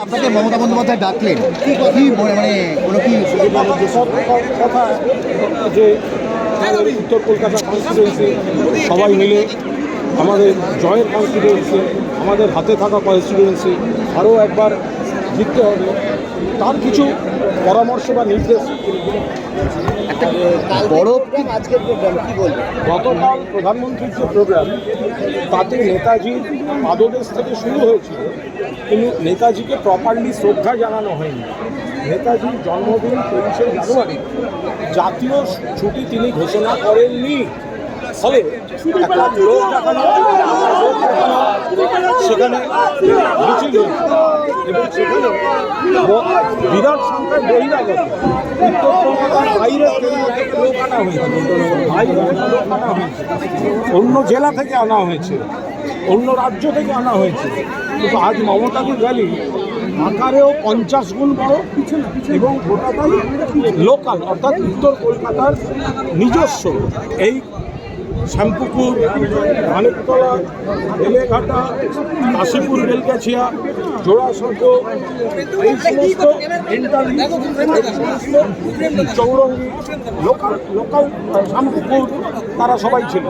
আপনাকে মমতা বন্দ্যোপাধ্যায় ডাকলেন কি কি মনে- মানে কোনো কি কথা যে আমাদের উত্তর কলকাতা কনস্টিটুয়েন্সি সবাই মিলে আমাদের জয়েন্ট কনস্টিটুয়েন্সি আমাদের হাতে থাকা কনস্টিটুয়েন্সি আরও একবার জিততে হবে। তার কিছু পরামর্শ বা নির্দেশ। একটা বড় আজকের প্রোগ্রাম কি বলবেন? গতকাল প্রধানমন্ত্রীর যে প্রোগ্রাম তাতে নেতাজির পাদদেশ থেকে শুরু হয়েছিল কিন্তু নেতাজিকে প্রপারলি শ্রদ্ধা জানানো হয়নি। নেতাজির জন্মদিন তেইশে জানুয়ারি জাতীয় ছুটি তিনি ঘোষণা করেননি। ফলে একটা লোক দেখানো সেখানে মিছিল এবং সেখানে বিরাট সংখ্যায় বহিরাগত উত্তর কলকাতার বাইরে লোক বাইরে লোক আনা হয়েছে। অন্য জেলা থেকে আনা হয়েছে। অন্য রাজ্য থেকে আনা হয়েছে। কিন্তু আজ মমতাকে র্যালি আকারেও পঞ্চাশ গুণ বড় এবং লোকাল অর্থাৎ উত্তর কলকাতার নিজস্ব। এই শ্যামপুকুর মানিকতলা বেলেঘাটা কাশীপুর বেলগাছিয়া জোড়াসাঁকো, এই সমস্ত চৌরঙ্গি লোকাল লোকাল শ্যামপুকুর, তারা সবাই ছিল।